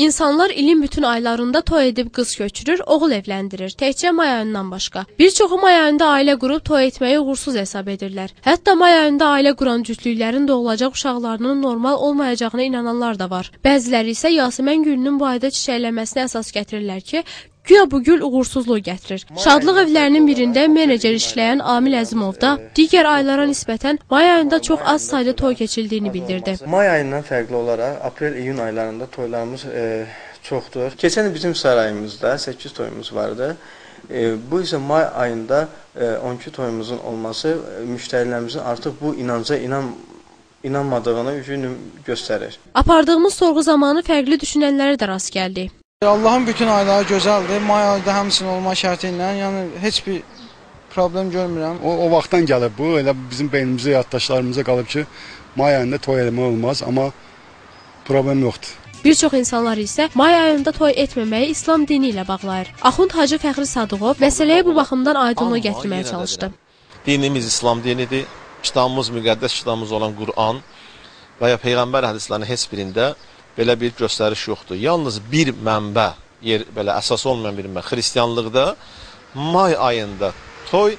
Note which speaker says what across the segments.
Speaker 1: İnsanlar ilin bütün aylarında toy edib qız köçürür, oğul evləndirir. Təkcə may ayından başqa. Bir çoxu may ayında ailə qurub toy etməyi uğursuz hesab edirlər. Hətta may ayında ailə quran cütlüklərin doğulacaq uşaqlarının normal olmayacağına inananlar da var. Bəziləri isə Yasəmən gülünün bu ayda çiçəklənməsinə əsas gətirirlər ki, Güya bu gül uğursuzluq gətirir. Şadlıq evlərinin birində menecer işləyən Amil Əzimov da digər aylara nisbətən may ayında çox az sayda toy keçildiyini bildirdi.
Speaker 2: May ayından fərqli olaraq aprel-iyun aylarında toylarımız e, çoxdur. Keçən bizim sarayımızda 8 toyumuz vardı. E, bu isə may ayında e, 12 toyumuzun olması e, müştərilərimizin artıq bu inanca inan inanmadığını üzünü göstərir.
Speaker 1: Apardığımız sorğu zamanı fərqli düşünənlərə də rast gəldik.
Speaker 3: Allahın bütün ayları gözəldir. May ayında həmçinin olma şərti ilə, yəni heç bir problem görmürəm.
Speaker 4: O, o vaxtdan gəlib bu. Elə bizim beynimizə, yaddaşlarımıza qalıb ki, may ayında toy eləmək olmaz, amma problem yoxdur.
Speaker 1: Bir çox insanlar isə may ayında toy etməməyi İslam dini ilə bağlayır. Axund Hacı Fəxri Sadıqov məsələyə bu baxımdan aydınlıq gətirməyə çalışdı.
Speaker 5: Dinimiz İslam dinidir. Kitabımız, müqəddəs kitabımız olan Quran və ya Peyğəmbər hədislərinin heç birində belə bir göstəriş yoxdur. Yalnız bir mənbə, yer belə əsas olmayan bir mənbə xristianlıqda may ayında toy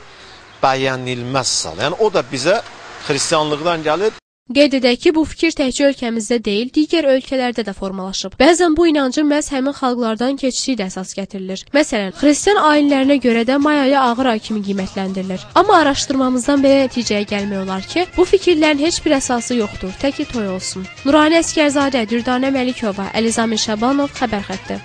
Speaker 5: bəyənilməz sal. Yəni o da bizə xristianlıqdan gəlir.
Speaker 1: Qeyd edək ki, bu fikir təkcə ölkəmizdə deyil, digər ölkələrdə də formalaşıb. Bəzən bu inancın məhz həmin xalqlardan keçdiyi də əsas gətirilir. Məsələn, xristian ayinlərinə görə də may ayı ağır ay kimi qiymətləndirilir. Amma araşdırmamızdan belə nəticəyə gəlmək olar ki, bu fikirlərin heç bir əsası yoxdur, təki toy olsun. Nurani Əskərzadə, Dürdanə Məlikova, Əlizamin Şabanov xəbər xətti.